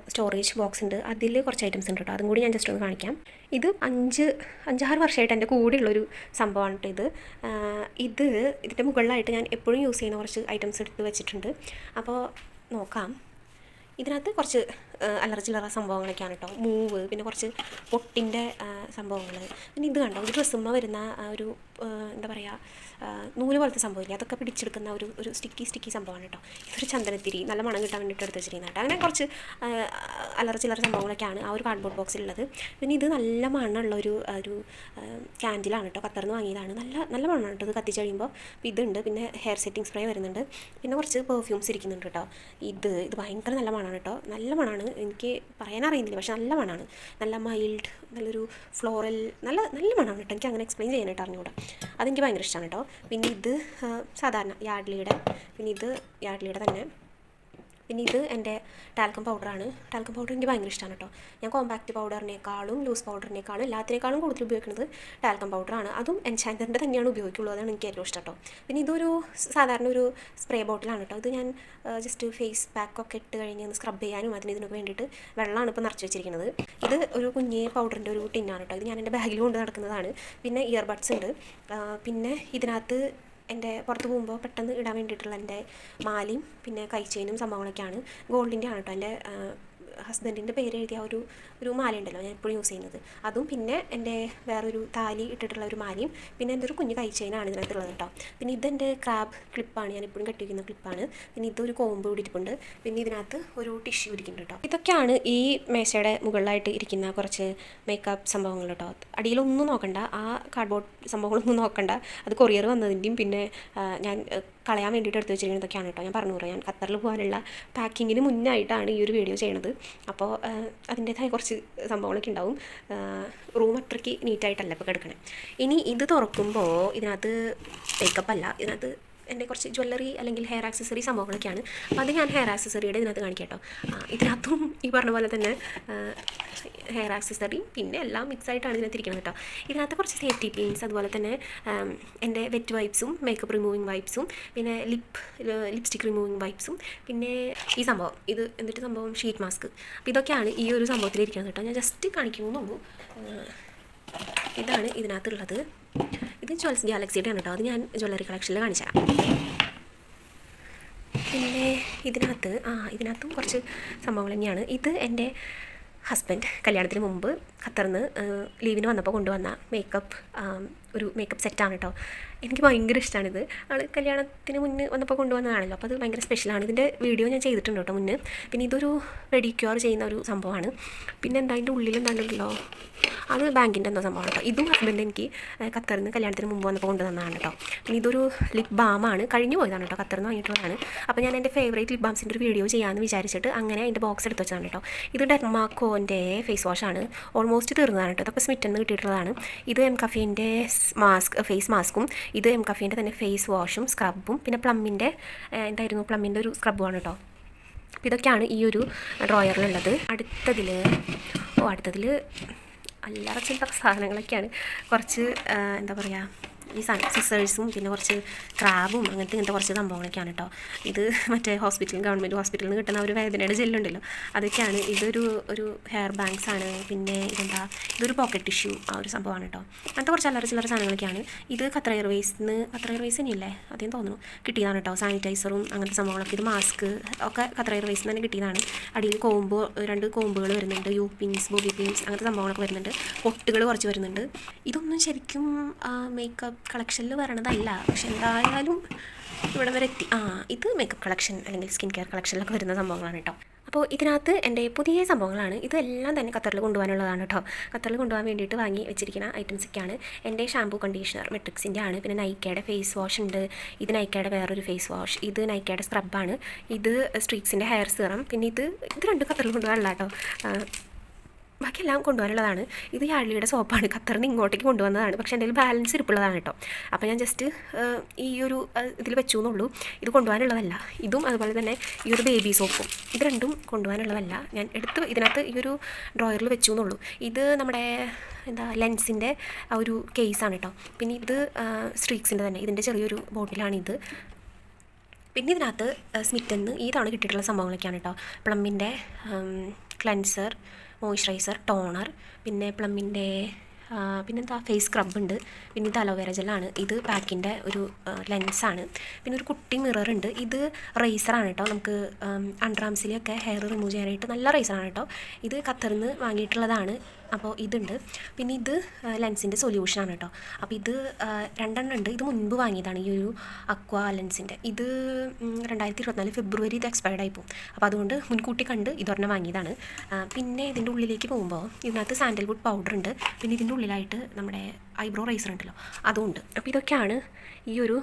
സ്റ്റോറേജ് ബോക്സ് ഉണ്ട്. അതിൽ കുറച്ച് ഐറ്റംസ് ഉണ്ട് കേട്ടോ. അതും കൂടി ഞാൻ ജസ്റ്റ് ഒന്ന് കാണിക്കാം. ഇത് അഞ്ച് അഞ്ചാറ് വർഷമായിട്ട് എന്റെ കൂടെയുള്ളൊരു സംഭവമാണ് ഇത്. ഇത് ഇതിന്റെ മുകളിലായിട്ട് ഞാൻ എപ്പോഴും യൂസ് ചെയ്യുന്ന കുറച്ച് ഐറ്റംസ് എടുത്ത് വെച്ചിട്ടുണ്ട്. അപ്പോൾ നോക്കാം. ഇതിനകത്ത് കുറച്ച് അലർജി ചില്ലറ സംഭവങ്ങളൊക്കെയാണ് കേട്ടോ മൂവ് പിന്നെ കുറച്ച് പൊട്ടിന്റെ സംഭവങ്ങൾ പിന്നെ ഇത് കണ്ടോ? ഒരു ഡ്രസ്സുമ്മ വരുന്ന ഒരു എന്താ പറയുക നൂൽ പോലത്തെ സംഭവമില്ലേ? അതൊക്കെ പിടിച്ചെടുക്കുന്ന ഒരു ഒരു സ്റ്റിക്കി സ്റ്റിക്കി സംഭവമാണ് കേട്ടോ ഇതൊരു ചന്ദനത്തിരി നല്ല മണം കിട്ടാൻ വേണ്ടിയിട്ട് എടുത്ത് വെച്ചിരിക്കുന്ന കേട്ടോ അങ്ങനെ കുറച്ച് അലർജി ചില്ലറ സംഭവങ്ങളൊക്കെയാണ് ആ ഒരു കാർഡ്ബോർഡ് ബോക്സിലുള്ളത് പിന്നെ ഇത് നല്ല മണമുള്ള ഒരു ഒരു ക്യാൻഡിലാണ് കേട്ടോ ഖത്തറിന്ന് വാങ്ങിയതാണ്. നല്ല നല്ല മണമാണ് കേട്ടോ ഇത് കത്തിച്ച് കഴിയുമ്പോൾ ഇതുണ്ട്. പിന്നെ ഹെയർ സെറ്റിംഗ് സ്പ്രേ വരുന്നുണ്ട്. പിന്നെ കുറച്ച് പെർഫ്യൂംസ് ഇരിക്കുന്നുണ്ട് കേട്ടോ ഇത് ഇത് ഭയങ്കര നല്ല മണമാണ് കേട്ടോ നല്ല മണമാണ് എനിക്ക് പറയാനറിയുന്നില്ല പക്ഷെ നല്ല മണമാണ് നല്ല മൈൽഡ് നല്ലൊരു ഫ്ലോറൽ നല്ല നല്ല മണമാണ് കേട്ടോ എനിക്ക് അങ്ങനെ എക്സ്പ്ലെയിൻ ചെയ്യാനായിട്ട് അറിഞ്ഞുകൂടാ അതെനിക്ക് ഭയങ്കര ഇഷ്ടമാണ് കേട്ടോ പിന്നെ ഇത് സാധാരണ യാഡ്ലിയുടെ പിന്നെ ഇത് യാഡ്ലിയുടെ തന്നെ. പിന്നെ ഇത് എന്റെ ടാൽക്കം പൗഡറാണ് ടാൽക്കം പൗഡർ എനിക്ക് ഭയങ്കര ഇഷ്ടമാണ് കേട്ടോ ഞാൻ കോമ്പാക്റ്റ് പൗഡറിനേക്കാളും ലൂസ് പൗഡറിനേക്കാളും എല്ലാത്തിനേക്കാളും കൂടുതൽ ഉപയോഗിക്കുന്നത് ടാൽക്കം പൗഡറാണ് അതും എൻചാന്ററിന്റെ തന്നെയാണ് ഉപയോഗിക്കുള്ളൂ. അതാണ് എനിക്ക് ഏറ്റവും ഇഷ്ടം കേട്ടോ പിന്നെ ഇതൊരു സാധാരണ ഒരു സ്പ്രേ ബോട്ടിലാണ് കേട്ടോ ഇത് ഞാൻ ജസ്റ്റ് ഫേസ് പാക്കൊക്കെ ഇട്ട് കഴിഞ്ഞ് സ്ക്രബ് ചെയ്യാനും അതിന് ഇതിനൊക്കെ വേണ്ടിയിട്ട് വെള്ളമാണ് ഇപ്പോൾ നിറച്ച് വെച്ചിരിക്കുന്നത്. ഇത് ഒരു കുഞ്ഞ് പൗഡറിന്റെ ഒരു ടിന്നാണ് കേട്ടോ ഇത് ഞാൻ എന്റെ ബാഗിൽ കൊണ്ട് നടക്കുന്നതാണ്. പിന്നെ ഇയർബഡ്സ് ഉണ്ട്. പിന്നെ ഇതിനകത്ത് എന്റെ പുറത്ത് പോകുമ്പോൾ പെട്ടെന്ന് ഇടാൻ വേണ്ടിയിട്ടുള്ള എന്റെ മാലയും പിന്നെ കൈച്ചെയിനും സംഭവങ്ങളൊക്കെയാണ്. ഗോൾഡിന്റെ ആണ് കേട്ടോ എന്റെ ഹസ്ബൻഡിന്റെ പേര് എഴുതിയ ഒരു ഒരു മാല ഉണ്ടല്ലോ ഞാൻ എപ്പോഴും യൂസ് ചെയ്യുന്നത്. അതും പിന്നെ എന്റെ വേറൊരു താലി ഇട്ടിട്ടുള്ള ഒരു മാലയും പിന്നെ എന്റെ ഒരു കുഞ്ഞു കൈച്ചെയിനാണ് ഇതിനകത്തുള്ളത് കേട്ടോ. പിന്നെ ഇതെന്റെ ക്രാബ് ക്ലിപ്പാണ് ഞാൻ എപ്പോഴും കെട്ടിയിരിക്കുന്ന ക്ലിപ്പാണ് പിന്നെ ഇതൊരു കോമ്പ് കൂടിയിട്ടുണ്ട് പിന്നെ ഇതിനകത്ത് ഒരു ടിഷ്യൂ ഇരിക്കുന്നുണ്ട് കേട്ടോ. ഇതൊക്കെയാണ് ഈ മേശയുടെ മുകളിലായിട്ട് ഇരിക്കുന്ന കുറച്ച് മേക്കപ്പ് സംഭവങ്ങൾ കേട്ടോ. അടിയിലൊന്നും നോക്കണ്ട. ആ കാർഡ്ബോർഡ് സംഭവങ്ങളൊന്നും നോക്കണ്ട. അത് കൊറിയർ വന്നതിന്റെയും പിന്നെ ഞാൻ കളയാൻ വേണ്ടിയിട്ട് എടുത്ത് വെച്ചിരിക്കുന്നതൊക്കെയാണ് കേട്ടോ ഞാൻ പറഞ്ഞു ഞാൻ ഖത്തറിൽ പോകാനുള്ള പാക്കിങ്ങിന് മുന്നായിട്ടാണ് ഈ ഒരു വീഡിയോ ചെയ്യണത്. അപ്പോൾ അതിന്റേതായ കുറച്ച് സംഭവങ്ങളൊക്കെ ഉണ്ടാവും. റൂം അത്രയ്ക്ക് നീറ്റായിട്ടല്ല ഇപ്പോൾ കിടക്കണേ. ഇനി ഇത് തുറക്കുമ്പോൾ ഇതിനകത്ത് മേക്കപ്പ് അല്ല ഇതിനകത്ത് എന്റെ കുറച്ച് ജ്വല്ലറി അല്ലെങ്കിൽ ഹെയർ ആക്സസറി സംഭവങ്ങളൊക്കെയാണ്. അപ്പോൾ അത് ഞാൻ ഹെയർ ആക്സസറിയുടെ ഇതിനകത്ത് കാണിക്കാം കേട്ടോ. ഇതിനകത്തും ഈ പറഞ്ഞ പോലെ തന്നെ ഹെയർ ആക്സസറി പിന്നെ എല്ലാം മിക്സ് ആയിട്ടാണ് ഇതിനകത്ത് ഇരിക്കുന്നത് കേട്ടോ. ഇതിനകത്ത് കുറച്ച് സേഫ്റ്റി പിൻസ് അതുപോലെ തന്നെ എന്റെ വെറ്റ് വൈപ്സും മേക്കപ്പ് റിമൂവിങ് വൈപ്സും പിന്നെ ലിപ്പ് ലിപ്സ്റ്റിക് റിമൂവിങ് വൈപ്സും പിന്നെ ഈ സംഭവം. ഇത് എന്നിട്ട് സംഭവം? ഷീറ്റ് മാസ്ക് അപ്പോൾ ഇതൊക്കെയാണ് ഈ ഒരു സംഭവത്തിലിരിക്കുന്നത് കേട്ടോ. ഞാൻ ജസ്റ്റ് കാണിക്കുന്നുള്ളൂ ഇതാണ് ഇതിനകത്തുള്ളത്. ഇത് ജ്വൽസ് ഗാലക്സിയുടെ ആണ് കേട്ടോ. അത് ഞാൻ ജ്വല്ലറി കളക്ഷനിൽ കാണിച്ചു തരാം. പിന്നെ ഇതിനകത്ത് ആ ഇതിനകത്തും കുറച്ച് സംഭവങ്ങൾ തന്നെയാണ്. ഇത് എന്റെ ഹസ്ബൻഡ് കല്യാണത്തിന് മുമ്പ് ഖത്തറിൽ നിന്ന് ലീവിന് വന്നപ്പോൾ കൊണ്ടുവന്ന മേക്കപ്പ് ഒരു മേക്കപ്പ് സെറ്റാണ് കേട്ടോ എനിക്ക് ഭയങ്കര ഇഷ്ടമാണിത് ആൾ കല്യാണത്തിന് മുന്നേ വന്നപ്പോൾ കൊണ്ടുവന്നതാണല്ലോ. അപ്പോൾ അത് ഭയങ്കര സ്പെഷ്യലാണ് ഇതിന്റെ വീഡിയോ ഞാൻ ചെയ്തിട്ടുണ്ട് കേട്ടോ മുന്നേ. പിന്നെ ഇതൊരു റെഡി ക്യൂർ ചെയ്യുന്ന ഒരു സംഭവമാണ് പിന്നെ എന്താ അതിന്റെ ഉള്ളിൽ അത് ബാങ്കിന്റെ എന്താ സംഭവമാണ് കേട്ടോ? ഇതും ഹസ്ബൻഡ് എനിക്ക് ഖത്തറിൽ നിന്ന് കല്യാണത്തിന് മുമ്പ് വന്നപ്പോൾ കൊണ്ടുവന്നതാണ് കേട്ടോ. പിന്നെ ഇതൊരു ലിപ് ബാമാണ് കഴിഞ്ഞു പോയതാണ് കേട്ടോ. ഖത്തറിൽ നിന്ന് വാങ്ങിയിട്ടുള്ളതാണ് അപ്പോൾ ഞാൻ എന്റെ ഫേവറേറ്റ് ലിപ് ബാംസിന്റെ ഒരു വീഡിയോ ചെയ്യാമെന്ന് വിചാരിച്ചിട്ട് അങ്ങനെ അതിന്റെ ബോക്സ് എടുത്ത് വെച്ചതാണ് കേട്ടോ. ഇത് ഡെർമാക്കോന്റെ ഫേസ് വാഷാണ് ഓൾമോസ്റ്റ് തീർന്നതാണ് കേട്ടോ. ഇതൊക്കെ സ്മിറ്റെന്ന് കിട്ടിയിട്ടുള്ളതാണ്. ഇത് എം കഫീന്റെ മാസ്ക് ഫേസ് മാസ്കും ഇത് എം കഫീന്റെ തന്നെ ഫേസ് വാഷും സ്ക്രബും പിന്നെ പ്ലമ്മിന്റെ എന്തായിരുന്നു? പ്ലമ്മിന്റെ ഒരു സ്ക്രബുമാണ് കേട്ടോ. ഇതൊക്കെയാണ് ഈ ഒരു ഡ്രോയറിലുള്ളത് അടുത്തതിൽ ഓ അടുത്തതിൽ അല്ലറ ചില്ലറ സാധനങ്ങളൊക്കെയാണ്. കുറച്ച് എന്താ പറയുക ഈ സിസേഴ്സും പിന്നെ കുറച്ച് ക്രാബും അങ്ങനത്തെ ഇങ്ങനത്തെ കുറച്ച് സംഭവങ്ങളൊക്കെയാണ് കേട്ടോ ഇത് മറ്റേ ഹോസ്പിറ്റൽ ഗവൺമെന്റ് ഹോസ്പിറ്റലിൽ നിന്ന് കിട്ടുന്ന ഒരു വേദനയുടെ ജെല്ലുണ്ടല്ലോ അതൊക്കെയാണ്. ഇതൊരു ഒരു ഹെയർ ബാങ്ക്സ് ആണ്. പിന്നെ ഇതെന്താ? ഇതൊരു പോക്കറ്റ് ടിഷ്യൂ ആ ഒരു സംഭവമാണ് കേട്ടോ അങ്ങനത്തെ കുറച്ച് അല്ലറ ചില്ലറ സാധനങ്ങളൊക്കെയാണ്. ഇത് ഖത്തർ എയർവേസിന്ന് ഖത്തർ എയർവേസ് തന്നെയല്ലേ അതേ തോന്നുന്നു. കിട്ടിയതാണ് കേട്ടോ സാനിറ്റൈസറും അങ്ങനത്തെ സംഭവങ്ങളൊക്കെ. ഇത് മാസ്ക് ഒക്കെ ഖത്തർ എയർവേസിൽ തന്നെ കിട്ടിയതാണ്. അടിയിൽ കോമ്പോ രണ്ട് കോമ്പുകൾ വരുന്നുണ്ട്. യു പിൻസ് ബോബി പിൻസ് അങ്ങനത്തെ സംഭവങ്ങളൊക്കെ വരുന്നുണ്ട്. പൊട്ടുകൾ കുറച്ച് വരുന്നുണ്ട്. ഇതൊന്നും ശരിക്കും മേക്കപ്പ് കളക്ഷനിൽ വരണതല്ല. പക്ഷെ എന്തായാലും ഇവിടെ വരെ എത്തി. ആ ഇത് മേക്കപ്പ് കളക്ഷൻ അല്ലെങ്കിൽ സ്കിൻ കെയർ കളക്ഷനിലൊക്കെ വരുന്ന സംഭവങ്ങളാണ് കേട്ടോ അപ്പോൾ ഇതിനകത്ത് എന്റെ പുതിയ സംഭവങ്ങളാണ്. ഇതെല്ലാം തന്നെ ഖത്തറിൽ കൊണ്ടുപോകാനുള്ളതാണ് കേട്ടോ ഖത്തറിൽ കൊണ്ടുപോകാൻ വേണ്ടിയിട്ട് വാങ്ങി വെച്ചിരിക്കുന്ന ഐറ്റംസൊക്കെയാണ് എന്റെ ഷാമ്പൂ കണ്ടീഷണർ മെട്രിക്സിന്റെ ആണ്. പിന്നെ നൈക്കയുടെ ഫേസ് വാഷ് ഉണ്ട്. ഇത് നൈക്കയുടെ വേറൊരു ഫേസ് വാഷ് ഇത് നൈക്കയുടെ സ്ക്രബാണ് ഇത് സ്ട്രീക്സിന്റെ ഹെയർ സിറം പിന്നെ ഇത് ഇത് രണ്ട് ഖത്തറിൽ കൊണ്ടുപോകാനുള്ള കേട്ടോ ബാക്കിയെല്ലാം കൊണ്ടുപോകാനുള്ളതാണ് ഇത് യാഴ്ലിയുടെ സോപ്പാണ്. ഖത്തറിന് ഇങ്ങോട്ടേക്ക് കൊണ്ടുവന്നതാണ്. പക്ഷേ എന്റെ ബാലൻസ് ഇരിപ്പുള്ളതാണ് കേട്ടോ. അപ്പോൾ ഞാൻ ജസ്റ്റ് ഈ ഒരു ഇതിൽ വെച്ചു എന്നുള്ളൂ. ഇത് കൊണ്ടുപോകാനുള്ളതല്ല. ഇതും അതുപോലെ തന്നെ ഈ ഒരു ബേബി സോപ്പും ഇത് രണ്ടും കൊണ്ടുപോകാനുള്ളതല്ല. ഞാൻ എടുത്ത് ഇതിനകത്ത് ഈ ഒരു ഡ്രോയറിൽ വെച്ചു എന്നുള്ളൂ. ഇത് നമ്മുടെ എന്താ ലെൻസിന്റെ ആ ഒരു കേസാണ് കേട്ടോ. പിന്നെ ഇത് സ്ട്രീക്സിന്റെ തന്നെ. ഇതിന്റെ ചെറിയൊരു ബോട്ടിലാണിത് പിന്നെ ഇതിനകത്ത് സ്മിറ്റന്ന് ഈ തവണ കിട്ടിയിട്ടുള്ള സംഭവങ്ങളൊക്കെയാണ് കേട്ടോ. പ്ലമ്മിന്റെ ക്ലെൻസർ മോയ്സ്ചറൈസർ ടോണർ പിന്നെ പ്ലമ്മിന്റെ പിന്നെ പിന്നെന്താ ഫേസ് സ്ക്രബ് ഉണ്ട്. പിന്നെ ഇത് അലോവേര ജെല്ലാണ് ഇത് പാക്കിന്റെ ഒരു ലെൻസാണ് പിന്നെ ഒരു കുട്ടി മിറർ ഉണ്ട്. ഇത് റേസറാണ് കേട്ടോ നമുക്ക് അണ്ടർ ആംസിലെയൊക്കെ ഹെയർ റിമൂവ് ചെയ്യാനായിട്ട് നല്ല റേസറാണ് കേട്ടോ ഇത് ഖത്തറിൽ നിന്ന് വാങ്ങിയിട്ടുള്ളതാണ്. അപ്പോൾ ഇതുണ്ട്. പിന്നെ ഇത് ലെൻസിന്റെ സൊല്യൂഷനാണ് കേട്ടോ അപ്പോൾ ഇത് രണ്ടെണ്ണം ഉണ്ട്. ഇത് മുൻപ് വാങ്ങിയതാണ് ഈ ഒരു അക്വ ലെൻസിന്റെ ഇത് രണ്ടായിരത്തി ഇരുപത്തിനാല് ഫെബ്രുവരി ഇത് എക്സ്പയർഡ് ആയി പോകും അപ്പോൾ അതുകൊണ്ട് മുൻകൂട്ടി കണ്ട് ഇതൊരെണ്ണം വാങ്ങിയതാണ്. പിന്നെ ഇതിന്റെ ഉള്ളിലേക്ക് പോകുമ്പോൾ ഇതിനകത്ത് സാൻഡൽവുഡ് പൗഡർ ഉണ്ട്. പിന്നെ ഇതിന്റെ ഉള്ളിലായിട്ട് നമ്മുടെ ഐബ്രോ റൈസർ ഉണ്ടല്ലോ അതുകൊണ്ട് അപ്പോൾ ഇതൊക്കെയാണ് ഈ ഒരു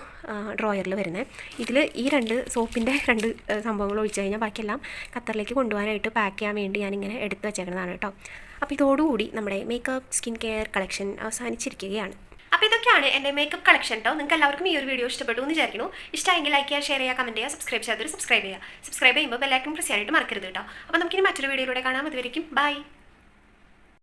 ഡ്രോയറിൽ വരുന്നത്. ഇതിൽ ഈ രണ്ട് സോപ്പിന്റെ രണ്ട് സംഭവങ്ങൾ ഒഴിച്ച് കഴിഞ്ഞാൽ ബാക്കിയെല്ലാം ഖത്തറിലേക്ക് കൊണ്ടുപോകാനായിട്ട് പാക്ക് ചെയ്യാൻ വേണ്ടി ഞാനിങ്ങനെ എടുത്ത് വെച്ചേക്കുന്നതാണ് കേട്ടോ അപ്പോൾ ഇതോടുകൂടി നമ്മുടെ മേക്കപ്പ് സ്കിൻ കെയർ കളക്ഷൻ അവസാനിച്ചിരിക്കുകയാണ്. അപ്പോൾ ഇതൊക്കെയാണ് എന്റെ മേക്കപ്പ് കളക്ഷൻ കേട്ടോ നിങ്ങൾക്ക് എല്ലാവർക്കും ഈ ഒരു വീഡിയോ ഇഷ്ടപ്പെട്ടു എന്ന് വിചാരിക്കുന്നു. ഇഷ്ടമെങ്കിൽ ലൈക്ക് ചെയ്യുക ഷെയർ ചെയ്യുക കമന്റ് ചെയ്യുക സബ്സ്ക്രൈബ് ചെയ്യാതെ സബ്സ്ക്രൈബ് ചെയ്യുക. സബ്സ്ക്രൈബ് ചെയ്യുമ്പോൾ ബെല്ലൈക്കൺ പ്രസ് ചെയ്യാനായിട്ട് മറക്കരുത് കേട്ടോ അപ്പോൾ നമുക്കിനി മറ്റൊരു വീഡിയോയിലൂടെ കാണാം. അതുവരെയും ബൈ